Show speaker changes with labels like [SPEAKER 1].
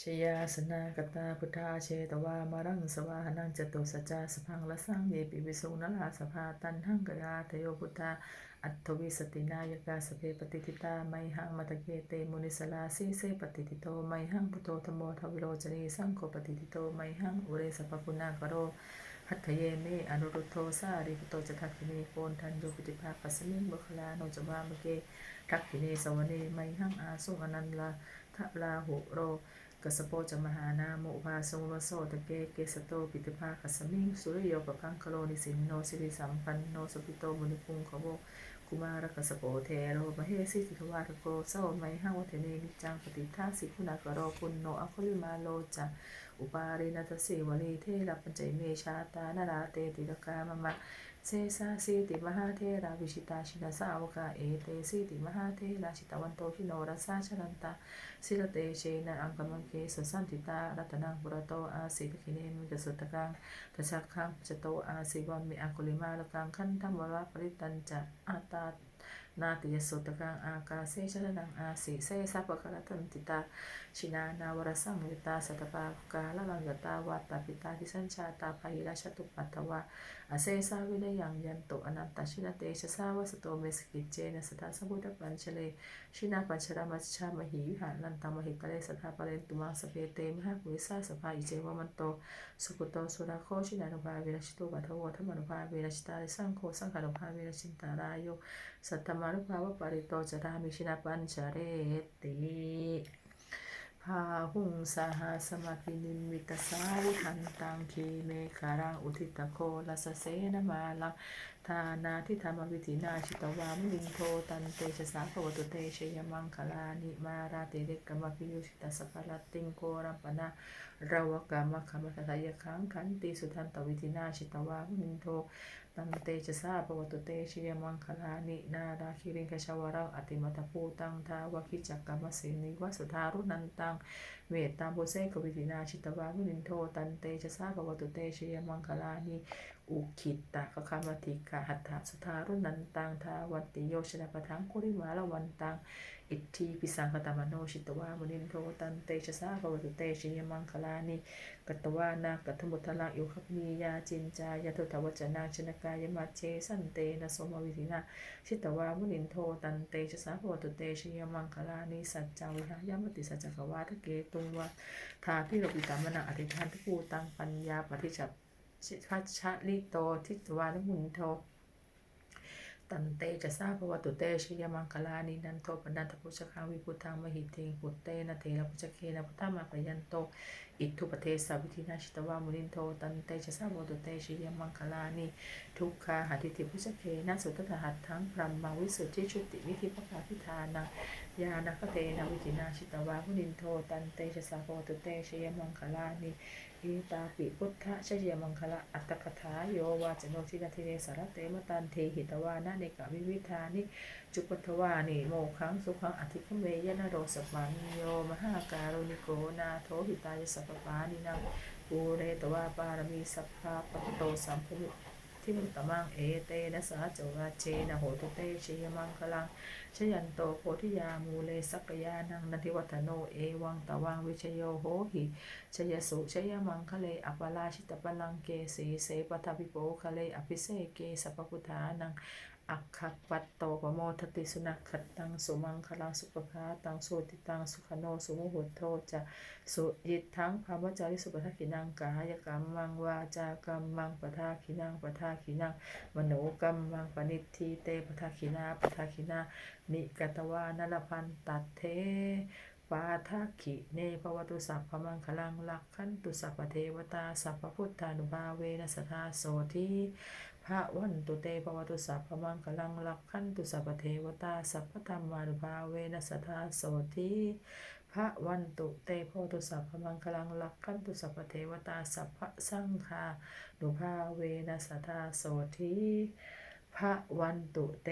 [SPEAKER 1] ชยาสนากตาพุทธาเชตวามารังสวาหนังจตุสัจจาสพังละสังเยปิวิสุนลาสภาตันหังกยาทโยพุทธาอัตถวิสตินายกาสเพปฏิทิตาไมหังมัตเกเตมุนิสลาสีเสปฏิทิโตไมหังพุทโธธโมทวิโรจนีสังโฆปฏิทิโตไมหังอุเรสปปุณากโรหัตเยเมอนุรุโทสาริพุโตจทักขิเนโกนทันโยปิติภาปัสมิงบุคลาโนจวามเกทักขิเนสวเนไมหังอาสุอนันลาทะลาหุโร กัสโปจมหานาโมภาสมุโสตะเกเกสโตปิตภาคัสมิงสุริโยปพังคโลนิสินโนสิริสัมปันโนสปิโตมุนิพุงขโมกุมารกัสโปเทโรมเหสิติทวารโกเสวไมหังวัฒเนนิจังปฏิทัสิกุณากโรปุณโนอคุลิมาโลจะอุปารินัตสิวลีเทระปัญจเมชาตานาราเตติรกามมะ เซซาสีติมหาเทราวิชิตาชินาสาวกาเอเตสีติมหาเทราชิตวันโตพิโนรัสสาชรันตาสิรเตเชนะอังกมังเกสสันติตารัตนังบุรโตอาสิกขิเนมิกสุตกังทัชักขังจโตอาสิวันมิอังคุลิมาลกังขันธมวะปริตันจะอาตา นาติยสุตกังอากาเสชะนังอาสิเสสัพกรตันติตาชินานาวรสังยตาสัตปากาลลังยตาวัตตาปิตาทิสัญชาตาภายราชตุปัตตวะอาเสสาวินยังยันโตอนันตชินเตชะสาวสโตเมสกิเจนะสตาสมุทปัญชเลชินาปัญชรามัชชามหิวิหารันตามหิตะเลสัทธาปะเลนตุมังสเปเตมหาปุริสาสภาอิเจวมันโตสุกุโตสุราโคชินานุภาเวรชิตุปัทโวธรรมนุภาเวรชิตาลิสังโฆสังฆานุภาเวรชินตารายโยสัตตมนุภาวปริโตจรามิชินาปัญชเรติพาหุงสหสมาปินิมิตสาวุทันตังคีเมคารังอุทิตโคลัสเสนมาลังทานาทิธรรมวิธินาชิตวามุลิงโทตันเตชะสาภวตุเตชยมังคลานิมาราติเรกกรรมพิยุชิตาสกลติงโกรัมปนาระวกรรมคมทายคังขันติสุทันตวิธินาชิตวามุลิงโทตันเตชะสาภวตุเตชยมังคลานินาราคิริงคชาวรังอติมัตภูตังทาวคิจักกรรมสินิวสุธารุนันตังเวตตามโพเซกวิธินาชิตวามุนินโทตันเตชะสาภวตุเตชยมังคลานิอุคิตตะกะคามติกะหัตถสุทารุนันตังทาวันติโยชนะปะทังคุริมาละวันตังอิทธิปิสังคตมโนชิตวามุนินโทตันเตชะสาภวตุเตชิยมังคลานิกัตวานากัตมุทละยุคมียาจินจายะทุทวจนาชนกายมัเชสันเตนะสมวิธินาชิตวามุนินโทตันเตชะสาภวตุเตชิยมังคลานิสัจจาวิหายามติสัจจกวาทะเกตุงวะทาพิโรปิตามนะอธิฐานทุกูตังปัญญาปฏิจับ ชิพัชชะลิโต ทิตวานมุนโทตันเตจะทราบภวตุเตชยมังคลานินันโทปนันทพุชคังวิพุทังมหิเทงปุตเตนะเทระพุชเคนะพุทธามาปยันโต อิทุปเทสาวิธินาชิตวามุนินโทตันเตจะทราบภวตุเตชยมังคลานิทุกขาหัติติพุชเคนะสุตตหัตทั้งพรหมวิสุทธิชุติวิธิปภาพิธานังยานักเตนะวิธินาชิตวามุนินโทตันเตจะทราบภวตุเตชยมังคลานิ อีตาปิพุทธะชยมังคละอัตตกถาโยวาจโนทินาทิเนสารเตมตันเทหิตวานาเนกวิวิธานิจุปทวานิโมขังสุขังอธิคเมยนโรสปานิโยมหาการุณิโกนาโทหิตายสัพปานินังปูเรตวาปารมีสัพพาปโตสัมภุ ทิมุตตมังเอเตนะสาจวาเชนะโหตุเตชยมังคลังชยันโตโพธิยามูเลสักยานังนันทิวัฒโนเอวังตวังวิชโยโหหิชยสุชยมังคะเลอปราชิตปลังเกสีเสปทภิโปคะเลอภิเสเกสัพพุทธานัง อักขปัตโตปโมทติสุนัขขัดตังสุมังคลังสุปภาตังสุติตังสุขโนสุโมหุโทจะสุยิตทังภาวจาริสุปทักขินังกายกรรมังวาจากรรมังปทาขินังปทาขินังมโนกรรมังปณิทีเตปทาคินาปทาคินานิกตวานลพันตัดเท ปาทาขิเนภวตุสัพพมังคลังลักขันตุสัพพเทวตาสัพพพุทธานุภาเวนัสทาโสทีพระวันตุเตภวตุสัพพมังคลังลักขันตุสัพพเทวตาสัพพธรรมานุภาเวนัสทาโสทีพระวันตุเตภวตุสัพพมังคลังลักขันตุสัพเทวตาสัพพสังฆานุภาเวนัสทาโสทีพระวันตุเต